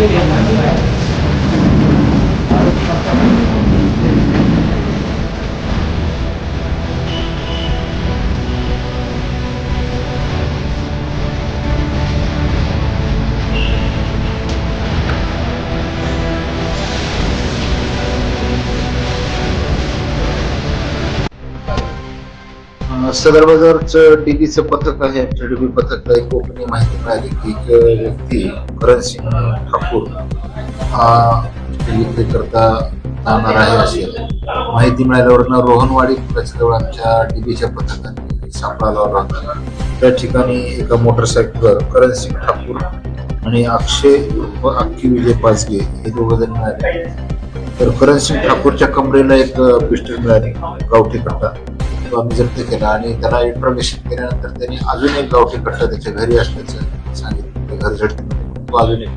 見たい。सदर बाजारचं डीबीचं पथक आहे. आमच्या डीबी पथकला एक कोकणी माहिती मिळाली की एक व्यक्ती करणसिंग ठाकूर हा विक्री करता जाणार आहे अशी माहिती मिळाल्यावरनं रोहनवाडी पुलाच्या आमच्या डीबीच्या पथकाने सापळा लावला होता त्या ठिकाणी एका मोटरसायकलवर करणसिंग ठाकूर आणि अक्षय व अक्की विजय पाचगे हे दोघं जण मिळाले. तर करणसिंग ठाकूरच्या कमरेला एक पिस्टल मिळाली गावठी कट्टा. आम्ही जप्त केला आणि त्याला इन्फॉर्मेशन केल्यानंतर त्यांनी अजून एक गावठी कट्टा त्याच्या घरी असल्याचं सांगितलं. घर झडतीमध्ये तो अजून एक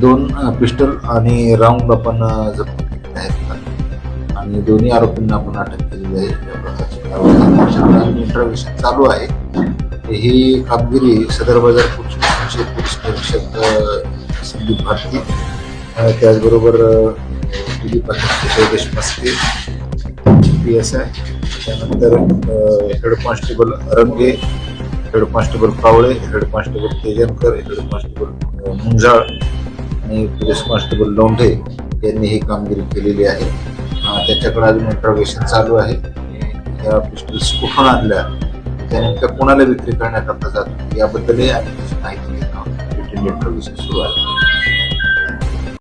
दोन पिस्टल आणि राऊंड आपण जप्त केलेले आहेत. आणि दोन्ही आरोपींना आपण अटक केलेली आहे. या प्रकारची अजून चालू आहे. ही कामगिरी सदर बाजार पोलीस निरीक्षक संदीप भारती. त्याचबरोबर Dilip Jaydesh Maske P S I त्यानंतर head constable Range head constable Kawale head constable Tejankar head constable Munjal आणि पोलीस कॉन्स्टेबल लोंढे यांनी ही कामगिरी केलेली आहे. त्याच्याकडे अजून इंट्रोगेशन चालू आहे. या पिस्टल्स कुठून आणल्या? त्यानंतर कोणाला विक्री करण्याकरता जातो? याबद्दलही आम्ही माहिती घेत आहोत. सुरू आहे.